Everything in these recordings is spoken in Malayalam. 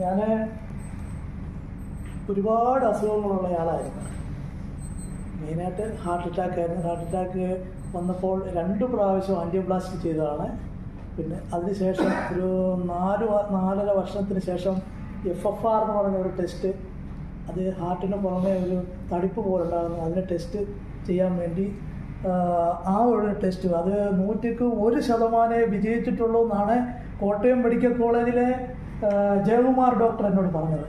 ഞാൻ ഒരുപാട് അസുഖങ്ങളുള്ള ആളായിരുന്നു. മെയിനായിട്ട് ഹാർട്ട് അറ്റാക്ക് ആയിരുന്നു. ഹാർട്ട് അറ്റാക്ക് വന്നപ്പോൾ രണ്ട് പ്രാവശ്യം ആന്റിയോപ്ലാസ്റ്റി ചെയ്തതാണ്. പിന്നെ അതിനുശേഷം ഒരു നാല് നാലര വർഷത്തിന് ശേഷം എഫ് എഫ് ആർ എന്ന് പറയുന്ന ഒരു ടെസ്റ്റ് അത് ഹാർട്ടിന് പുറമെ ഒരു തടിപ്പ് പോലെ ഉണ്ടാകുന്നു അതിന് ടെസ്റ്റ് ചെയ്യാൻ വേണ്ടി ആ, ഒരു ടെസ്റ്റ് അത് നൂറ്റിക്ക് ഒരു ശതമാനമേ വിജയിച്ചിട്ടുള്ളൂ എന്നാണ് കോട്ടയം മെഡിക്കൽ കോളേജിലെ ജയകുമാർ ഡോക്ടർ എന്നോട് പറഞ്ഞത്.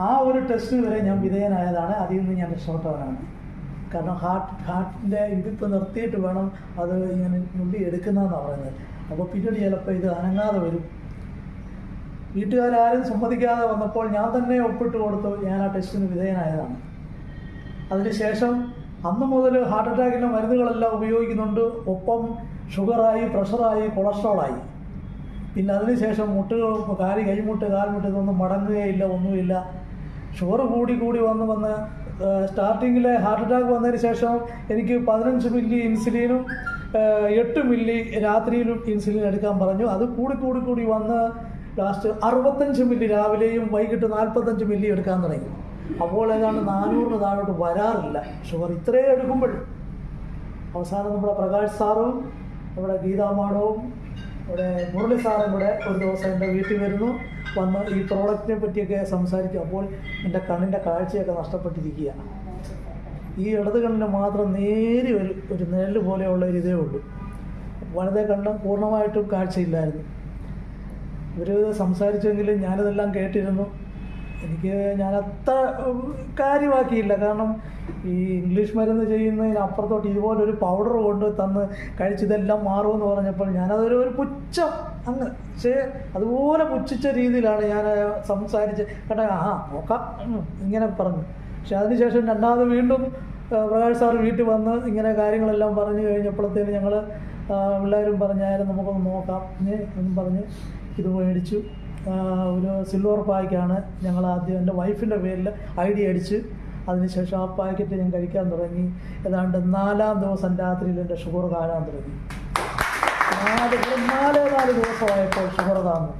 ആ ഒരു ടെസ്റ്റ് വരെ ഞാൻ വിധേയനായതാണ്. അതിൽ നിന്ന് ഞാൻ രക്ഷപ്പെട്ടവനാണ്. കാരണം ഹാർട്ട് ഹാർട്ടിന്റെ ഇതിപ്പോൾ നിർത്തിയിട്ട് വേണം അത് ഇങ്ങനെ നുള്ളി എടുക്കുന്നതെന്നാണ് പറയുന്നത്. അപ്പോൾ പിന്നീട് ചിലപ്പോൾ ഇത് അനങ്ങാതെ വരും. വീട്ടുകാരും സമ്മതിക്കാതെ വന്നപ്പോൾ ഞാൻ തന്നെ ഒപ്പിട്ട് കൊടുത്തു. ഞാൻ ആ ടെസ്റ്റിന് വിധേയനായതാണ്. അതിനുശേഷം അന്ന് മുതൽ ഹാർട്ട് അറ്റാക്കിന്റെ മരുന്നുകളെല്ലാം ഉപയോഗിക്കുന്നുണ്ട്. ഒപ്പം ഷുഗറായി പ്രഷറായി കൊളസ്ട്രോളായി പിന്നെ അതിനുശേഷം മുട്ടുകൾ കാൽ കൈമുട്ട് കാൽമുട്ട് ഇതൊന്നും മടങ്ങുകയില്ല ഒന്നുമില്ല. ഷുഗർ കൂടി കൂടി വന്ന് വന്ന് സ്റ്റാർട്ടിങ്ങിലെ ഹാർട്ട് അറ്റാക്ക് വന്നതിന് ശേഷം എനിക്ക് പതിനഞ്ച് മില്ലി ഇൻസുലിനും എട്ട് മില്ലി രാത്രിയിലും ഇൻസുലിൻ എടുക്കാൻ പറഞ്ഞു. അത് കൂടി കൂടി കൂടി വന്ന് ലാസ്റ്റ് അറുപത്തഞ്ച് മില്ലി രാവിലെയും വൈകിട്ട് നാൽപ്പത്തഞ്ച് മില്ലി എടുക്കാൻ തുടങ്ങി. അപ്പോൾ ഏതാണ്ട് നാനൂറിന് താഴോട്ട് വരാറില്ല. ഷുഗർ ഇത്രയും എടുക്കുമ്പോഴും. അവസാനം നമ്മുടെ പ്രകാശ് സാറും നമ്മുടെ ഗീതാ മാഡവും ഇവിടെ മുരളി സാറും കൂടെ ഒരു ദിവസം എന്റെ വീട്ടിൽ വരുന്നു വന്ന് ഈ പ്രോഡക്റ്റിനെ പറ്റിയൊക്കെ സംസാരിക്കും. അപ്പോൾ എന്റെ കണ്ണിന്റെ കാഴ്ചയൊക്കെ നഷ്ടപ്പെട്ടിരിക്കുക. ഈ ഇടത് കണ്ണിന് മാത്രം നേരി ഒരു ഒരു നിഴൽ പോലെയുള്ള ഒരു ഇതേ ഉള്ളൂ. വലതേ കണ്ണം പൂർണമായിട്ടും കാഴ്ചയില്ലായിരുന്നു. ഇവർ സംസാരിച്ചെങ്കിലും ഞാനിതെല്ലാം കേട്ടിരുന്നു. എനിക്ക് ഞാൻ അത്ര കാര്യമാക്കിയില്ല. കാരണം ഈ ഇംഗ്ലീഷ് മരുന്ന് ചെയ്യുന്നതിന് അപ്പുറത്തോട്ട് ഇതുപോലൊരു പൗഡർ കൊണ്ട് തന്ന് കഴിച്ചിതെല്ലാം മാറുമെന്ന് പറഞ്ഞപ്പോൾ ഞാനതൊരു ഒരു പുച്ഛം അങ്ങ്. പക്ഷേ അതുപോലെ പുച്ഛിച്ച രീതിയിലാണ് ഞാൻ സംസാരിച്ച്. കേട്ടോ ആ നോക്കാം. ഇങ്ങനെ പറഞ്ഞു. പക്ഷെ അതിനുശേഷം രണ്ടാമത് വീണ്ടും പ്രകാശ് സാർ വീട്ടിൽ വന്ന് ഇങ്ങനെ കാര്യങ്ങളെല്ലാം പറഞ്ഞു കഴിഞ്ഞപ്പോഴത്തേന് ഞങ്ങൾ എല്ലാവരും പറഞ്ഞായിരുന്നു നമുക്കൊന്ന് നോക്കാം. എന്ന് പറഞ്ഞ് ഇത് മേടിച്ചു. ഒരു സിൽവർ പായ്ക്കാണ് ഞങ്ങൾ ആദ്യം എന്റെ വൈഫിന്റെ പേരിൽ ഐ ഡി അടിച്ച് അതിനുശേഷം ആ പാക്കറ്റ് ഞാൻ കഴിക്കാൻ തുടങ്ങി. ഏതാണ്ട് നാലാം ദിവസം രാത്രിയിൽ എന്റെ ഷുഗർ കാണാൻ തുടങ്ങി. നാല് നാല് നാല് ദിവസമായപ്പോൾ ഷുഗർ താന്നു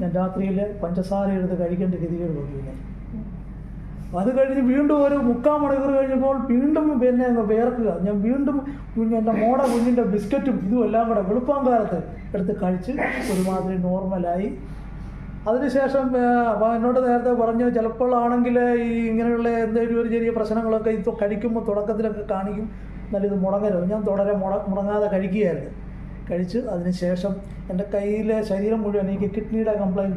ഞാൻ രാത്രിയിൽ പഞ്ചസാര എടുത്ത് കഴിക്കേണ്ട ഗതികേട് വന്നു അത് കഴിഞ്ഞ് വീണ്ടും ഒരു മുക്കാൽ മണിക്കൂർ കഴിഞ്ഞപ്പോൾ വീണ്ടും പിന്നെ വേർക്കുക ഞാൻ വീണ്ടും എന്റെ മോടെ കുഞ്ഞിന്റെ ബിസ്ക്കറ്റും ഇതും എല്ലാം കൂടെ വെളുപ്പാങ്കാലത്ത് എടുത്ത് കഴിച്ച് ഒരുമാതിരി നോർമലായി അതിനുശേഷം അപ്പം എന്നോട് നേരത്തെ പറഞ്ഞു ചിലപ്പോഴാണെങ്കിൽ ഈ ഇങ്ങനെയുള്ള എന്തെങ്കിലും ഒരു ചെറിയ പ്രശ്നങ്ങളൊക്കെ ഇത് കഴിക്കുമ്പോൾ തുടക്കത്തിലൊക്കെ കാണിക്കും. എന്നാലും ഇത് മുടങ്ങരുത്. ഞാൻ തുടരെ മുട മുടങ്ങാതെ കഴിക്കുകയായിരുന്നു. കഴിച്ച് അതിനുശേഷം എന്റെ കയ്യിലെ ശരീരം മുഴുവൻ എനിക്ക് കിഡ്നിയുടെ കംപ്ലൈന്റ്